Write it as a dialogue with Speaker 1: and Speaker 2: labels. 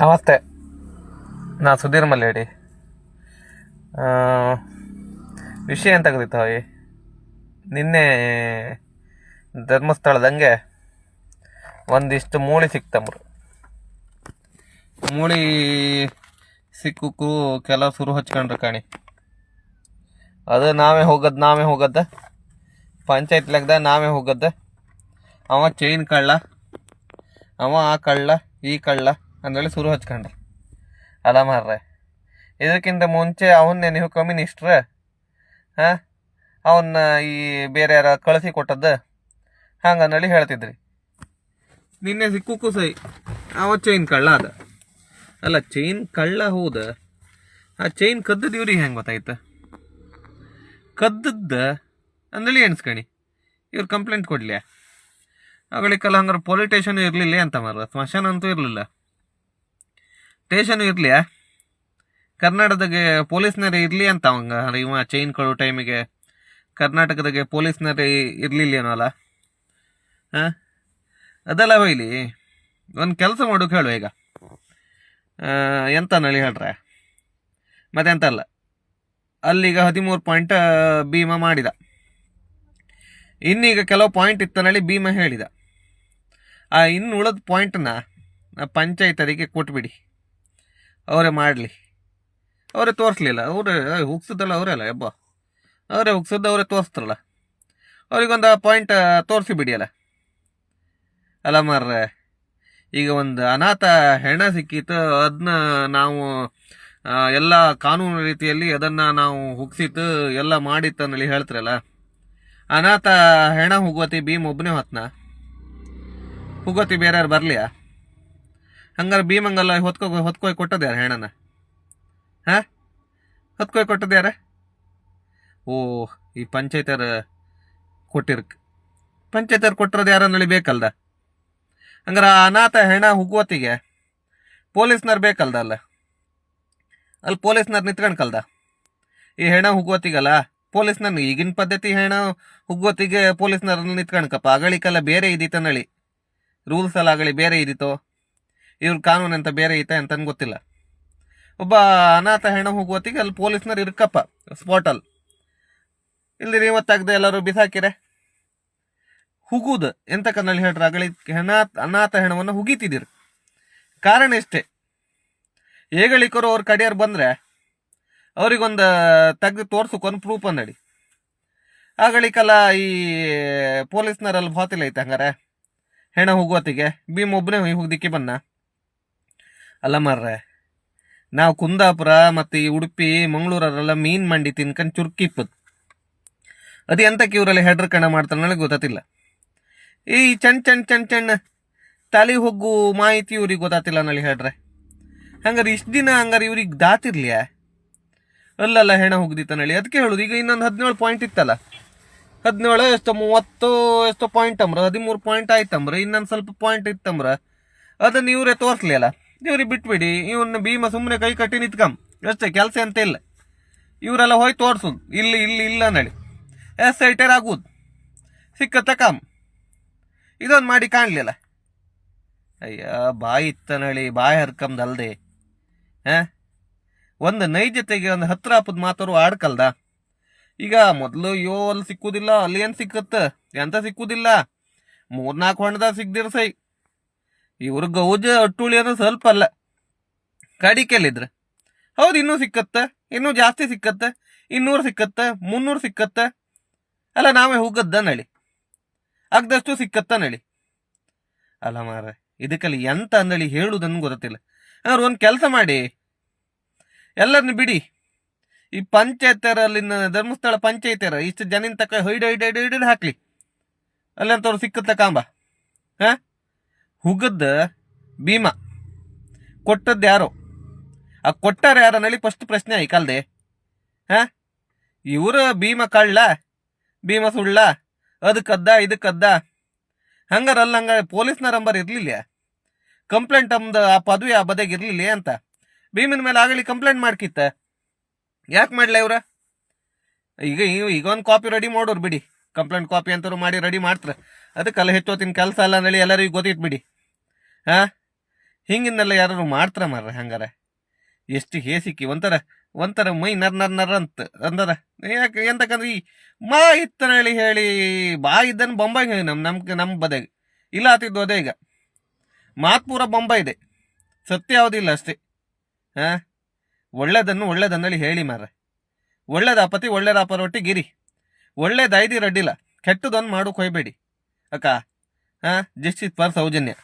Speaker 1: ನಮಸ್ತೆ. ನಾ ಸುಧೀರ್ ಮಲ್ಲೇಡಿ ವಿಷಯ ಎಂತ ಗೊತ್ತಿತ್ತು ನಿನ್ನೆ ಧರ್ಮಸ್ಥಳದಂಗೆ ಒಂದಿಷ್ಟು ಮೂಳಿ ಸಿಕ್ತಮ್ರು ಮೂಳಿ ಸಿಕ್ಕು ಕೆಲವು ಸುರು ಹಚ್ಕೊಂಡ್ರು ಕಾಣಿ. ಅದು ನಾವೇ ಹೋಗದ್, ನಾವೇ ಹೋಗದ್ದ ಪಂಚಾಯತ್ ಲೆಕ್ಕದ ನಾವೇ ಹೋಗದ್ದ ಅವ ಚೈನ್ ಕಳ್ಳ, ಅವ ಆ ಕಳ್ಳ, ಈ ಕಳ್ಳ. ಅಂದೇಳಿ ಸುರು ಹಚ್ಕೊಂಡ್ರೆ. ಅಲ್ಲ ಮಾರ್ರೆ, ಇದಕ್ಕಿಂತ ಮುಂಚೆ ಅವನ್ನೇ ನೀವು ಕಮ್ಯುನಿಸ್ಟ್ರ ಹಾಂ? ಅವನ್ನ ಈ ಬೇರೆ ಯಾರ ಕಳಿಸಿ ಕೊಟ್ಟದ್ದು? ಹಂಗಂದೇಳಿ ಹೇಳ್ತಿದ್ರಿ. ನಿನ್ನೆ ಸಿಕ್ಕು ಸೈ ಅವ ಚೈನ್ ಕಳ್ಳ ಅದ. ಅಲ್ಲ ಚೈನ್ ಕಳ್ಳ ಹೌದ? ಆ ಚೈನ್ ಕದ್ದದ್ದು ಇವ್ರಿಗೆ ಹೆಂಗೆ ಗೊತ್ತಾಯ್ತು? ಕದ್ದದ್ದ ಅಂದೇಳಿ ಎಣಿಸ್ಕಣಿ. ಇವ್ರು ಕಂಪ್ಲೇಂಟ್ ಕೊಡ್ಲಿ. ಅವಳಿಕಲ್ಲ ಹಂಗಾರೆ ಪೊಲಿಟೇಷನ್ ಇರಲಿಲ್ಲ ಅಂತ ಮಾರ ಸ್ಮಶಾನ ಅಂತೂ ಇರಲಿಲ್ಲ. ಸ್ಟೇಷನ್ ಇರಲಿ ಕರ್ನಾಟಕದಾಗೆ ಪೊಲೀಸ್ನರೇ ಇರಲಿ ಅಂತ ಅವಂಗ. ಇವ ಚೈನ್ ಕೊಡೋ ಟೈಮಿಗೆ ಕರ್ನಾಟಕದಾಗೆ ಪೊಲೀಸ್ನರೇ ಇರಲಿಲ್ಲ ಏನೋ ಅಲ್ಲ? ಹಾಂ? ಅದೆಲ್ಲ ಹೋಯ್ಲಿ ಒಂದು ಕೆಲಸ ಮಾಡೋಕೆ ಹೇಳು ಈಗ. ಎಂತ ನಳಿ ಹೇಳ್ರೆ? ಮತ್ತೆಂತ ಅಲ್ಲ ಅಲ್ಲಿಗ ಹದಿಮೂರು ಪಾಯಿಂಟ್ ಭೀಮ ಮಾಡಿದ. ಇನ್ನೀಗ ಕೆಲವು ಪಾಯಿಂಟ್ ಇತ್ತನಳಿ ಭೀಮ ಹೇಳಿದ. ಆ ಇನ್ನು ಉಳಿದ ಪಾಯಿಂಟನ್ನ ಪಂಚಾಯತರಿಗೆ ಕೊಟ್ಬಿಡಿ. ಅವರೇ ಮಾಡಲಿ. ಅವರೇ ತೋರಿಸ್ಲಿಲ್ಲ. ಅವರೇ ಹುಗ್ಸದಲ್ಲ ಅವರೇ ಎಬ್ಬ ಅವರೇ ಹುಗ್ಸದ್ದು ಅವರೇ ತೋರಿಸ್ತಾರಲ್ಲ. ಅವ್ರಿಗೊಂದು ಪಾಯಿಂಟ್ ತೋರಿಸಿ ಬಿಡಿ ಅಲ್ಲ ಅಲ್ಲ ಮಾರ್ರೆ, ಈಗ ಒಂದು ಅನಾಥ ಹೆಣ ಸಿಕ್ಕಿತ್ತು ಅದನ್ನ ನಾವು ಎಲ್ಲ ಕಾನೂನು ರೀತಿಯಲ್ಲಿ ಅದನ್ನು ನಾವು ಹುಗ್ಸಿತ್ತು ಎಲ್ಲ ಮಾಡಿತ್ತು ಅನ್ನಲಿ ಹೇಳ್ತಾರಲ್ಲ. ಅನಾಥ ಹೆಣ ಹುಗ್ವತಿ ಭೀಮ್ ಒಬ್ಬನೇ ಹೊತ್ನ. ಹುಗ್ವತಿ ಬೇರೆ ಯಾರು ಬರ್ಲಿಯಾ? ಹಂಗಾರೆ ಭೀಮಂಗಲ್ಲ ಹೊತ್ಕೊ ಹೊತ್ಕೊಯ್ ಕೊಟ್ಟದ ಯಾರು ಹೆಣನ? ಹಾ? ಹೊತ್ಕೋಯ್ ಕೊಟ್ಟದ ಯಾರ? ಓ, ಈ ಪಂಚಾಯತರ ಕೊಟ್ಟಿರ್ಕ್. ಪಂಚಾಯತರ್ ಕೊಟ್ಟಿರೋದು ಯಾರನ್ನಳಿ ಬೇಕಲ್ದ? ಹಂಗಾರೆ ಅನಾಥ ಹೆಣ ಹುಗ್ವತಿಗೆ ಪೊಲೀಸ್ನವ್ರು ಬೇಕಲ್ದ ಅಲ್ಲ? ಅಲ್ಲಿ ಪೊಲೀಸ್ನವ್ರು ನಿಂತ್ಕೊಂಡ್ ಈ ಹೆಣ ಹುಗ್ಗೋತಿಗಲ್ಲ ಪೊಲೀಸ್ನರ್ ಈಗಿನ ಪದ್ಧತಿ ಹೆಣ ಹುಗ್ವತಿಗೆ ಪೊಲೀಸ್ನವ್ರನ್ನ ನಿಂತ್ಕೊಂಡ್ಕಪ್ಪ ಅಗಳಿಕಲ್ಲ ಬೇರೆ ಇದೀತನಳಿ ರೂಲ್ಸ್ ಎಲ್ಲ ಆಗಲಿ ಬೇರೆ ಇದಿತ್ತು? ಇವ್ರ ಕಾನೂನು ಅಂತ ಬೇರೆ ಐತೆ ಅಂತ ಗೊತ್ತಿಲ್ಲ. ಒಬ್ಬ ಅನಾಥ ಹೆಣ ಹೋಗುವತ್ತಿಗೆ ಅಲ್ಲಿ ಪೊಲೀಸ್ನರು ಇರ್ಕಪ್ಪ ಸ್ಪಾಟಲ್ಲಿ ಇಲ್ಲಿ ಇವತ್ತಾಗದೆ ಎಲ್ಲರೂ ಬಿಸಾಕಿರೆ. ಹುಗುದು, ಎಂತ ಕನ್ನಲ್ಲಿ ಹೇಳ್ರ ಅಗಳಿ ಅನಾಥ ಹೆಣವನ್ನು ಹುಗಿತಿದ್ದೀರಿ ಕಾರಣ ಇಷ್ಟೇ. ಏಗಳಿಕರು ಅವ್ರ ಕಡೆಯವ್ರು ಬಂದ್ರೆ ಅವ್ರಿಗೊಂದು ತೆಗ್ದು ತೋರ್ಸಕ್ಕೊಂದು ಪ್ರೂಫ್ ಅನ್ನಡಿ. ಆಗಳಿಕಲ್ಲ ಈ ಪೊಲೀಸ್ನರಲ್ಲಿ ಭಾತಿಲ್ಲ ಐತೆ ಹಂಗಾರೆ ಹೆಣ ಹೋಗುವತ್ತಿಗೆ, ಭೀಮ್ ಒಬ್ಬನೇ ಹೋಗ್ದಿಕ್ಕೆ ಬನ್ನ ಅಲ್ಲ ಮಾರ್ರೆ. ನಾವು ಕುಂದಾಪುರ ಮತ್ತು ಈ ಉಡುಪಿ ಮಂಗಳೂರರೆಲ್ಲ ಮೀನು ಮಂಡಿ ತಿನ್ಕೊಂಡು ಚುರ್ಕಿಪ್ಪದು ಅದು ಎಂತಕ್ಕೆ ಇವರಲ್ಲಿ ಹೆಡ್ರ್ ಕಣ ಮಾಡ್ತಾರೆ ನನಗೆ ಗೊತ್ತಾತಿಲ್ಲ. ಈ ಚಣ್ ಚಣ್ ಚಣ್ ಚಣ್ಣ ತಲೆ ಹೋಗು ಮಾಹಿತಿ ಇವ್ರಿಗೆ ಗೊತ್ತಾತಿಲ್ಲ ನಳಿ ಹೇಳ್ರೆ ಹಂಗಾರೆ ಇಷ್ಟು ದಿನ ಹಂಗಾರೆ ಇವ್ರಿಗೆ ದಾತಿರ್ಲಿಯಾ? ಅಲ್ಲಲ್ಲ ಹೆಣ ಹೋಗ್ದಿತ್ತ ನಳಿ ಅದಕ್ಕೆ ಹೇಳುದು, ಈಗ ಇನ್ನೊಂದು ಹದಿನೇಳು ಪಾಯಿಂಟ್ ಇತ್ತಲ್ಲ. ಹದಿನೇಳು ಎಷ್ಟೋ ಮೂವತ್ತು, ಎಷ್ಟೋ ಪಾಯಿಂಟ್ ಅಂಬ್ರ, ಹದಿಮೂರು ಪಾಯಿಂಟ್ ಆಯ್ತಂಬ್ರ, ಇನ್ನೊಂದು ಸ್ವಲ್ಪ ಪಾಯಿಂಟ್ ಇತ್ತಂಬ್ರ. ಅದನ್ನ ಇವರೇ ತೋರಿಸ್ಲಿ ಅಲ್ಲ ಇವ್ರಿಗೆ ಬಿಟ್ಬಿಡಿ ಇವನ್ನ ಭೀಮ ಸುಮ್ಮನೆ ಕೈ ಕಟ್ಟಿ ನಿಂತ್ಕಂ. ಅಷ್ಟೇ, ಕೆಲಸ ಅಂತ ಇಲ್ಲ. ಇವರೆಲ್ಲ ಹೋಯ್ ತೋರ್ಸುದು ಇಲ್ಲಿ ಇಲ್ಲಿ, ಇಲ್ಲ ಅಂದೇಳಿ ಎಸ್ ಐಟರ್ ಆಗುದು. ಸಿಕ್ಕತ್ತ ತಕಂ ಇದೊಂದು ಮಾಡಿ ಕಾಣಲಿಲ್ಲ. ಅಯ್ಯ, ಬಾಯಿ ಇತ್ತನಳಿ, ಬಾಯಿ ಹರ್ಕಂದಲ್ದೆ ಹಾಂ? ಒಂದು ನೈಜತೆಗೆ ಒಂದು ಹತ್ರ ಹಪ್ಪದ ಮಾತಾರು ಆಡ್ಕಲ್ದ? ಈಗ ಮೊದಲು, ಅಯ್ಯೋ, ಅಲ್ಲಿ ಸಿಕ್ಕುದಿಲ್ಲ, ಅಲ್ಲಿ ಏನು ಸಿಕ್ಕತ್ತೆ? ಎಂತ ಸಿಕ್ಕುದಿಲ್ಲ? ಮೂರ್ನಾಲ್ಕು ಹೊಂಡದಾಗ ಸಿಗ್ದಿರ ಸೈ. ಇವ್ರ ಗೌಜ ಅಟ್ಟುಳಿ ಅನ್ನೋದು ಸ್ವಲ್ಪ ಅಲ್ಲ. ಕಡಿಕೆಲ್ಲಿದ್ರ ಹೌದು, ಇನ್ನೂ ಸಿಕ್ಕತ್ತ, ಇನ್ನೂ ಜಾಸ್ತಿ ಸಿಕ್ಕತ್ತೆ, ಇನ್ನೂರು ಸಿಕ್ಕತ್ತೆ, ಮುನ್ನೂರು ಸಿಕ್ಕತ್ತೆ. ಅಲ್ಲ, ನಾವೇ ಹೋಗದ್ದ ನಳಿ? ಅಗ್ದಷ್ಟು ಸಿಕ್ಕತ್ತ ನಳಿ? ಅಲ್ಲ ಮಾರ ಇದಕ್ಕಲ್ಲಿ ಎಂತ ಅಂದಳಿ ಹೇಳುದನ್ನು ಗೊತ್ತಿಲ್ಲ. ಅವ್ರು ಒಂದು ಕೆಲಸ ಮಾಡಿ. ಎಲ್ಲರನ್ನು ಬಿಡಿ. ಈ ಪಂಚಾಯತರಲ್ಲಿನ ಧರ್ಮಸ್ಥಳ ಪಂಚಾಯತರ ಇಷ್ಟು ಜನಿನ ತಕ ಹೈಡ್ ಹೈಡ್ ಹೈಡ್ ಹೈಡ್ ಹಾಕ್ಲಿ. ಅಲ್ಲಂತವ್ರು ಸಿಕ್ಕತ್ತ ಕಾಂಬ? ಹಾ? ಹುಗದ್ದ ಭೀಮ. ಕೊಟ್ಟದ್ದು ಯಾರು? ಆ ಕೊಟ್ಟಾರ ಯಾರ ನಲಿ ಫಸ್ಟ್ ಪ್ರಶ್ನೆ ಐಕಲ್ದೆ ಹಾಂ? ಇವರು ಭೀಮ ಕಳ್ಳ, ಭೀಮ ಸುಳ್ಳ ಅದಕ್ಕದ್ದ ಇದಕ್ಕದ್ದ ಹಂಗಾರಲ್ಲ ಹಂಗ ಪೊಲೀಸ್ನ ನಂಬರ್ ಇರ್ಲಿಲ್ಲ ಕಂಪ್ಲೇಂಟ್ ಅಂದ ಆ ಪದವಿ ಆ ಬದೆಗೆ ಇರ್ಲಿಲ್ಲ ಅಂತ. ಭೀಮಿನ ಮೇಲೆ ಆಗಲಿ ಕಂಪ್ಲೇಂಟ್ ಮಾಡ್ಕಿತ್ತ. ಯಾಕೆ ಮಾಡ್ಲ ಇವ್ರ? ಈಗ ಈಗ ಒಂದು ಕಾಪಿ ರೆಡಿ ಮಾಡೋರು ಬಿಡಿ. ಕಂಪ್ಲೇಂಟ್ ಕಾಪಿ ಅಂತವ್ರು ಮಾಡಿ ರೆಡಿ ಮಾಡ್ತಾರೆ. ಅದಕ್ಕೆಲ್ಲ ಹೆಚ್ಚೋತಿನ ಕೆಲಸ ಅಲ್ಲ ನಳಿ ಎಲ್ಲರಿಗೂ ಗೊತ್ತಿತ್ತು ಬಿಡಿ. ಹಾ ಹಿಂಗಿನ್ನೆಲ್ಲ ಯಾರು ಮಾಡ್ತಾರ ಮಾರ್ರೆ ಹಂಗಾರ? ಎಷ್ಟು ಹೇಸಿಕ್ಕಿ, ಒಂಥರ ಒಂಥರ ಮೈ ನರ್ ನರ್ ನರ್ ಅಂತ ಅಂದರ? ಯಾಕೆ ಎಂತಕ್ಕಂದ್ರೆ ಈ ಮಾ ಇತ್ತನ ಹೇಳಿ ಹೇಳಿ ಬಾ ಇದ್ದನ್ ಬೊಂಬೈ ಹೇಳಿ ನಮ್ಮ ನಮ್ಗೆ ನಮ್ಮ ಬದೆಗೆ ಇಲ್ಲ ಆತಿದ್ದು ಅದೇ ಈಗ. ಮಾತು ಪೂರ ಬೊಂಬೈ ಇದೆ. ಸತ್ಯ ಯಾವುದಿಲ್ಲ ಅಷ್ಟೇ. ಹಾಂ ಒಳ್ಳೇದನ್ನು ಒಳ್ಳೇದನ್ನಲ್ಲಿ ಹೇಳಿ ಮಾರ್ರೆ. ಒಳ್ಳೇದಾಪತಿ ಒಳ್ಳೇದಾಪರೊಟ್ಟಿಗೆ ಗಿರಿ ಒಳ್ಳೇದೈದಿರಡ್ಡಿಲ್ಲ ಕೆಟ್ಟದೊಂದು ಮಾಡು ಕೊಯ್ಬೇಡಿ ಅಕ್ಕ ಹಾ ಜಸ್ಟಿಸ್ ಪರ್ ಸೌಜನ್ಯ.